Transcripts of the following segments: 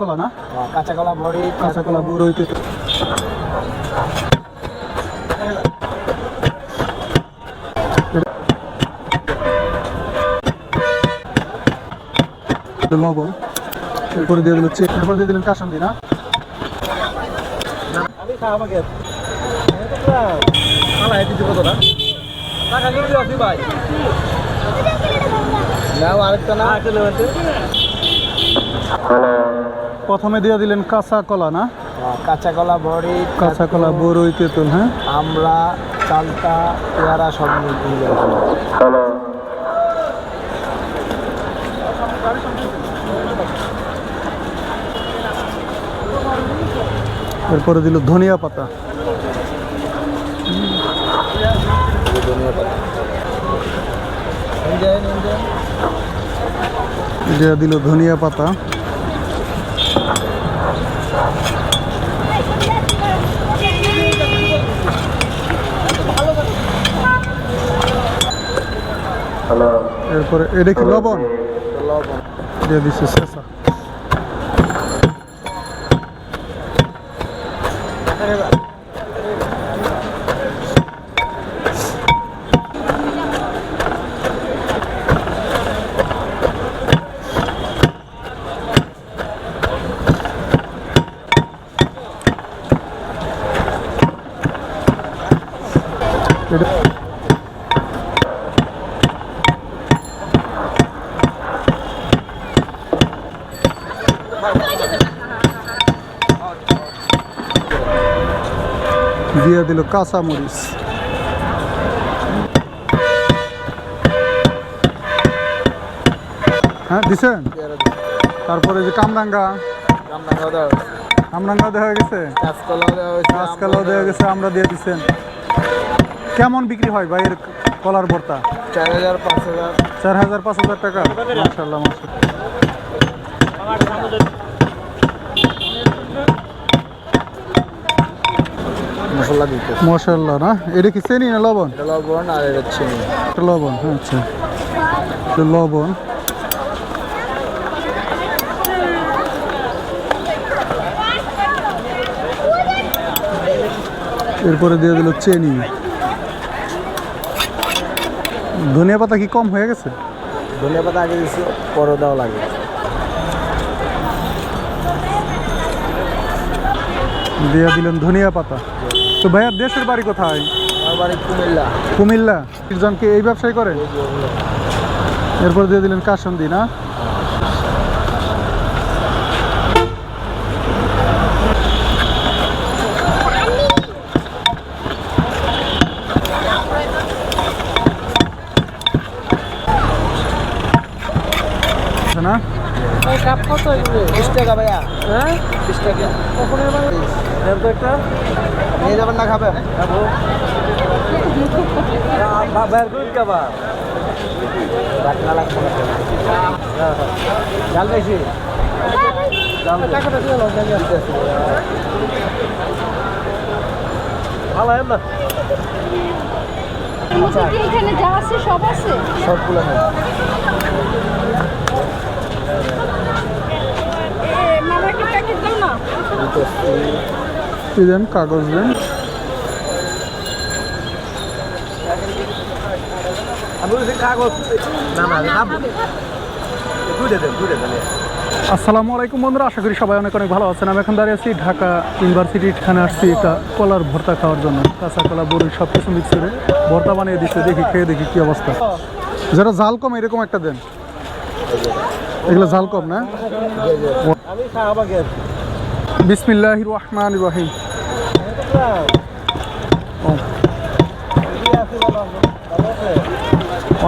কলা না? কাঁচা কলা বড়ি কাঁচা কলা বুড়ো লবণ। এরপরে দিয়ে দিল চিকেন এরপরে দিয়ে দিলেন কাসন্দি না? আমি খাওয়া গে খালা এটি দিব তো না। টাকা কিন্তু ভাই। নাও আরেকটা না। নেবেন প্রথমে দিয়ে দিলেন কাঁচা কলা না? কাঁচা কলা বড়ি কাঁচা কলা বড়ই তেঁতুল হ্যাঁ? আমরা চালটা পেয়ারা সব মিলিয়ে এরপরে দিল ধনিয়া পাতা। ধনিয়া পাতা। দিয়ে দিল ধনিয়া পাতা। এরপরে এটা কি লবণ। দিয়ে দিচ্ছে শেষা এটা দিয়ে দিল কাঁচা মরিচ। হ্যাঁ দিছেন? তারপরে যে কামরাঙ্গা। কামরাঙ্গা দেওয়া গেছে? কাঁচকালাও দেওয়া গেছে আমরা দিয়ে দিচ্ছেন কেমন বিক্রি হয় ভাইয়ের কলার ভর্তা? চার হাজার পাঁচ হাজার। চার হাজার পাঁচ হাজার টাকা? মাসাল্লাহ মশলা দিতে মশাল্লাহ না? এটা কি চেনি না লবণ? লবণ আর এটা চিনি। লবণ আচ্ছা। লবণ। এরপরে দিয়ে দিল চেনি। ধনিয়া পাতা কি কম হয়ে গেছে? ধনিয়া পাতা আগে দিয়েছি পরে দাও লাগে দিয়ে দিলেন ধনিয়া পাতা। তো ভাইয়ার দেশের বাড়ি কোথায়? বাড়ি কুমিল্লা। কুমিল্লা। জনকে এই ব্যবসায় করে এরপর দিয়ে দিলেন কাসন্দি না? আছে না? কাপ কত বিশ টাকা ভাইয়া। হ্যাঁ? বিশ টাকা। কখন একটা নিয়ে যাবেন না খাবেন বের করুন কাবার বাটনা লাগবে না জাল বেশি টাকাটা ভালো না এখানে যা আছে সব আছে? সবগুলো কি দেন কাগজ দেন। আসসালামু আলাইকুম বন্ধুরা আশা করি সবাই অনেক অনেক ভালো আছেন। আমি এখন দাঁড়িয়ে আছি ঢাকা ইউনিভার্সিটি এখানে আসছি এটা কলার ভর্তা খাওয়ার জন্য। কাঁচা কলা বড়ি সব কিছু মিক্স করে ভর্তা বানিয়ে দিচ্ছে। দেখি খেয়ে দেখি কি অবস্থা। যারা জাল কম এরকম একটা দেন। এগুলো জাল কম না? আমি বিসমিল্লাহ রহমান রহিম।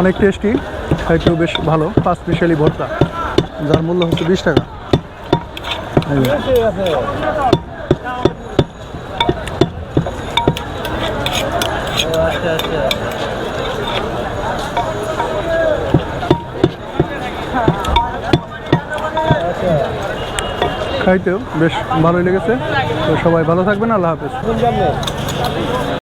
অনেক টেস্টি, খাইতেও বেশ ভালো, পাঁচ স্পেশালি ভর্তা। যার মূল্য হচ্ছে বিশ টাকা। খাইতেও বেশ ভালোই লেগেছে। তো সবাই ভালো থাকবেন আল্লাহ হাফেজ।